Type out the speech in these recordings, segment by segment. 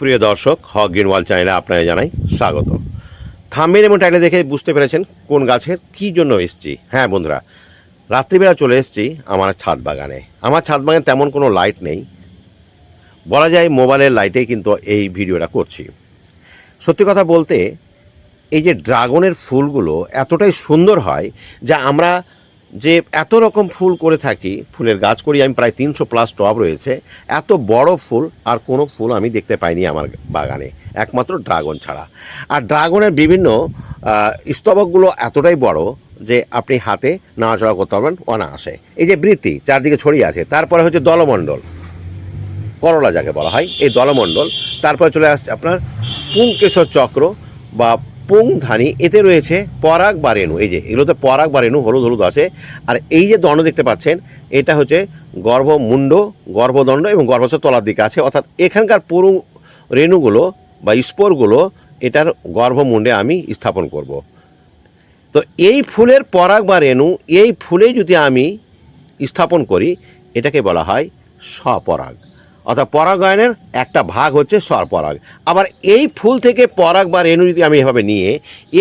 প্রিয় দর্শক, হক গ্রিনওয়াল চ্যানেলে আপনারা জানাই স্বাগত থাম্বেল এবং টাইলে দেখে বুঝতে পেরেছেন কোন গাছের কী জন্য এসছি। হ্যাঁ বন্ধুরা, রাত্রিবেলা চলে এসেছি আমার ছাদ বাগানে। আমার ছাদ বাগানে তেমন কোনো লাইট নেই। বলা যায় মোবাইলের লাইটেই কিন্তু এই ভিডিওটা করছি। সত্যি কথা বলতে, এই যে ড্রাগনের ফুলগুলো এতটাই সুন্দর হয় যা আমরা যে এত রকম ফুল করে থাকি, ফুলের গাছ করি, আমি প্রায় তিনশো প্লাস টব রয়েছে। এত বড় ফুল আর কোনো ফুল আমি দেখতে পাইনি আমার বাগানে, একমাত্র ড্রাগন ছাড়া। আর ড্রাগনের বিভিন্ন স্তবকগুলো এতটাই বড় যে আপনি হাতে নাড়াচড়া করতে পারবেন অনায়াসে। এই যে বৃত্তি চারদিকে ছড়িয়ে আছে, তারপরে হচ্ছে দলমণ্ডল। করলা যাকে বলা হয়, এই দলমণ্ডল। তারপরে চলে আসছে আপনার পুংকেশর চক্র বা পুংধানি, এতে রয়েছে পরাগ বা রেণু। এই যে, এগুলোতে পরাগ বা রেণু, হলুদ হলুদ আছে। আর এই যে দণ্ড দেখতে পাচ্ছেন, এটা হচ্ছে গর্ভমুণ্ড, গর্ভদণ্ড এবং গর্ভস্থ তলার দিকে আছে। অর্থাৎ এখানকার পুরু রেণুগুলো বা স্পোরগুলো, এটার গর্ভমুণ্ডে আমি স্থাপন করব। তো এই ফুলের পরাগ বা রেণু, এই ফুলে যদি আমি স্থাপন করি, এটাকে বলা হয় স্বপরাগ। অর্থাৎ পরাগায়নের একটা ভাগ হচ্ছে স্বপরাগ আবার এই ফুল থেকে পরাগ বা রেণু যদি আমি এভাবে নিয়ে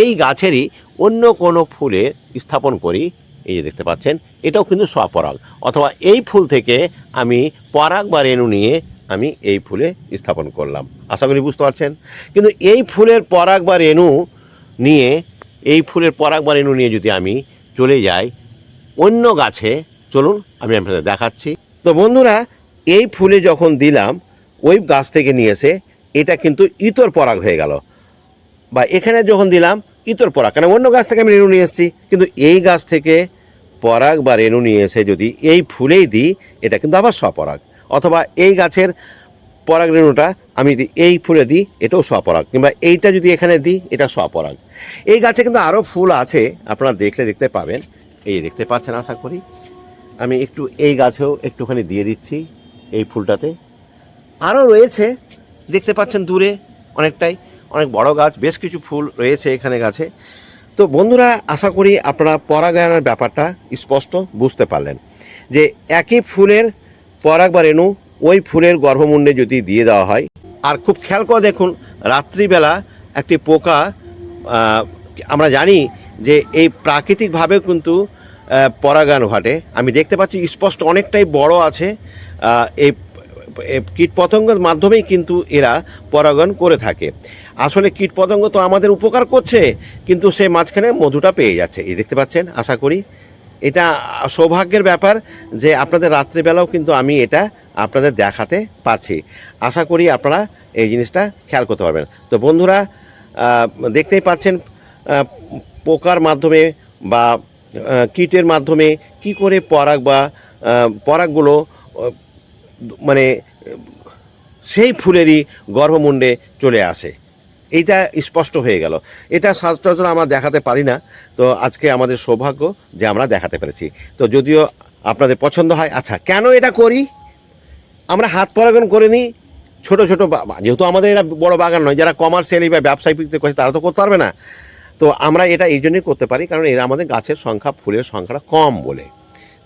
এই গাছেরই অন্য কোনো ফুলে স্থাপন করি, এই যে দেখতে পাচ্ছেন, এটাও কিন্তু স্বপরাগ অথবা এই ফুল থেকে আমি পরাগ বা রেণু নিয়ে আমি এই ফুলে স্থাপন করলাম। আশা করি বুঝতে পারছেন? কিন্তু এই ফুলের পরাগ বা রেণু নিয়ে, এই ফুলের পরাগ বা রেণু নিয়ে যদি আমি চলে যাই, অন্য গাছে, চলুন আমি আপনাদের দেখাচ্ছি। তো বন্ধুরা এই ফুলে যখন দিলাম, ওই গাছ থেকে নিয়ে এসে এটা কিন্তু ইতর পরাগ হয়ে গেল। বা এখানে যখন দিলাম, ইতর পরাগ। কারণ অন্য গাছ থেকে আমি রেণু নিয়ে এসেছি। কিন্তু এই গাছ থেকে পরাগ বা রেণু নিয়ে এসে যদি এই ফুলেই দিই, এটা কিন্তু আবার স্বপরাগ। অথবা এই গাছের পরাগ রেণুটা আমি যদি এই ফুলে দিই, এটাও স্বপরাগ। কিংবা এইটা যদি এখানে দিই, এটা স্বপরাগ। এই গাছে কিন্তু আরও ফুল আছে, আপনারা দেখলে দেখতে পাবেন। এই দেখতে পাচ্ছেন, আশা করি। আমি একটু এই গাছেও একটুখানি দিয়ে দিচ্ছি। এই ফুলটাতে। আরও রয়েছে, দেখতে পাচ্ছেন দূরে অনেকটাই, অনেক বড় গাছ, বেশ কিছু ফুল রয়েছে এখানে গাছে। তো বন্ধুরা, আশা করি আপনারা পরাগায়নের ব্যাপারটা স্পষ্ট বুঝতে পারলেন, যে একই ফুলের পরাগ বা রেণু ওই ফুলের গর্ভমুণ্ডে যদি দিয়ে দেওয়া হয়। আর খুব খেয়াল করে দেখুন, রাত্রিবেলা একটি পোকা আমরা জানি যে এই প্রাকৃতিকভাবে কিন্তু পরাগায়ন ঘটে। আমি দেখতে পাচ্ছি স্পষ্ট অনেকটাই বড় আছে এই কীটপতঙ্গের মাধ্যমেই কিন্তু এরা পরাগায়ন করে থাকে। আসলে কীটপতঙ্গ তো আমাদের উপকার করছে, কিন্তু সে মাঝখানে মধুটা পেয়ে যাচ্ছে। এই দেখতে পাচ্ছেন? আশা করি এটা সৌভাগ্যের ব্যাপার যে আপনাদের রাত্রিবেলাও কিন্তু আমি এটা আপনাদের দেখাতে পারছি। আশা করি আপনারা এই জিনিসটা খেয়াল করতে পারবেন। তো বন্ধুরা দেখতেই পাচ্ছেন পোকার মাধ্যমে বা কীটের মাধ্যমে কি করে পরাগ বা পরাগগুলো মানে সেই ফুলেরই গর্ভমুণ্ডে চলে আসে। এইটা স্পষ্ট হয়ে গেল। এটা সচরাচর আমরা দেখাতে পারি না। তো আজকে আমাদের সৌভাগ্য যে আমরা দেখাতে পেরেছি। তো যদিও আপনাদের পছন্দ হয় আচ্ছা কেন এটা করি? আমরা হাত পরাগণ করে নিই ছোট ছোটো যেহেতু আমাদের এরা বড় বাগান নয়, যারা কমার্শিয়ালি বা ব্যবসায়িক ভিত্তিতে করছে, তারা তো করতে পারবে না। তো আমরা এটা এই জন্যই করতে পারি, কারণ এরা আমাদের গাছের সংখ্যা, ফুলের সংখ্যাটা কম বলে।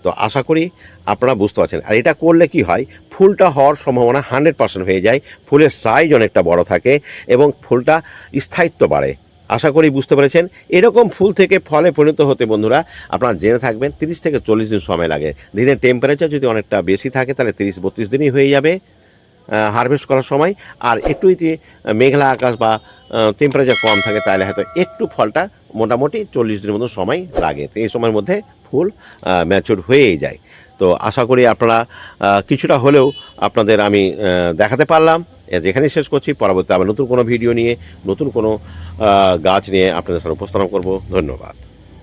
তো আশা করি আপনারা বুঝতে পারছেন। আর এটা করলে কি হয়, ফুলটা হওয়ার সম্ভাবনা হান্ড্রেড পার্সেন্ট হয়ে যায়, ফুলের সাইজ অনেকটা বড় থাকে এবং ফুলটা স্থায়িত্ব বাড়ে। আশা করি বুঝতে পেরেছেন। এরকম ফুল থেকে ফলে পরিণত হতে বন্ধুরা, আপনারা জেনে থাকবেন, তিরিশ থেকে চল্লিশ দিন সময় লাগে। দিনের টেম্পারেচার যদি অনেকটা বেশি থাকে, তাহলে তিরিশ বত্রিশ দিনই হয়ে যাবে হারভেস্ট করার সময়। আর একটু যদি মেঘলা আকাশ বা টেম্পারেচার কম থাকে, তাহলে হয়তো একটু ফলটা মোটামুটি চল্লিশ দিনের মতো সময় লাগে। তো এই সময়ের মধ্যে ফুল ম্যাচুর হয়েই যায়। তো আশা করি আপনারা কিছুটা হলেও আপনাদের আমি দেখাতে পারলাম। যেখানে শেষ করছি পরবর্তী আবার নতুন কোনো ভিডিও নিয়ে, নতুন কোনো গাছ নিয়ে আপনাদের সামনে উপস্থাপন করব। ধন্যবাদ।